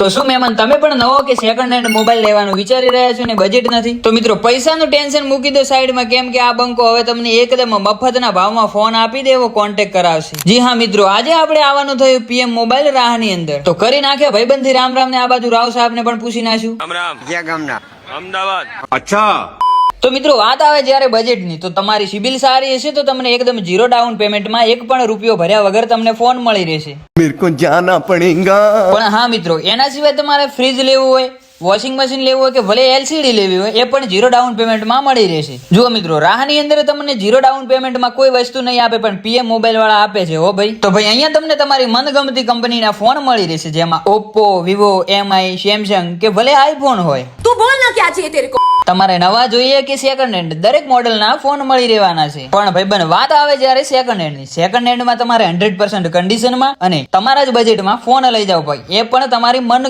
તો શું મહેમાન તમે પણ નવો કે સેકન્ડ હેન્ડ મોબાઈલ લેવાનું વિચારી રહ્યા છો ને બજેટ નથી? તો મિત્રો પૈસાનું ટેન્શન મૂકી દો સાઈડમાં કેમ કે આ બંકો હવે તમને એકદમ મફતના ભાવમાં ફોન આપી દેવો કોન્ટેક્ટ કરાવશે. જી હા મિત્રો આજે આપણે આવવાનું થયું પીએમ મોબાઈલ રાહની અંદર. તો કરી નાખે ભાઈબંધી રામ રામ ને આ બાજુ રાવ સાહેબ ને પણ પૂછી નાખ્યું. અમદાવાદ રામ. ક્યાં ગામના? અમદાવાદ. તો મિત્રો વાત આવે જ્યારે બજેટની તો તમારી સિબિલ સારી હશે તો તમને એકદમ ઝીરો ડાઉન પેમેન્ટમાં એક પણ રૂપિયો ભર્યા વગર તમને ફોન મળી રહેશે. પણ હા મિત્રો એના સિવાય તમારે ફ્રીજ લેવું હોય વોશિંગ મશીન લેવું હોય કે ભલે એલસીડી લેવી હોય એ પણ ઝીરો ડાઉન પેમેન્ટમાં મળી રહેશે. જુઓ મિત્રો રાહની અંદર તમને ઝીરો ડાઉન પેમેન્ટમાં કોઈ વસ્તુ નહીં આપે પણ પીએમ મોબાઈલ વાળા આપે છે હો ભાઈ. તો ભાઈ અહીંયા તમને તમારી મનગમતી કંપનીના ફોન મળી રહેશે જેમાં ઓપ્પો વિવો એમઆઈ સેમસંગ કે ભલે આઈફોન હોય. ક્યાં છે તેરે કો તમારે નવા જોઈએ કે સેકન્ડ હેન્ડ દરેક મોડલના ફોન મળી રહેવાના છે. પણ ભાઈ ભાઈબંધ, વાત આવે જ્યારે સેકન્ડ હેન્ડની સેકન્ડ હેન્ડમાં તમારે હંડ્રેડ પર્સન્ટ કન્ડિશનમાં અને તમારા જ બજેટમાં ફોન લઈ જાવ ભાઈ. એ પણ તમારી મન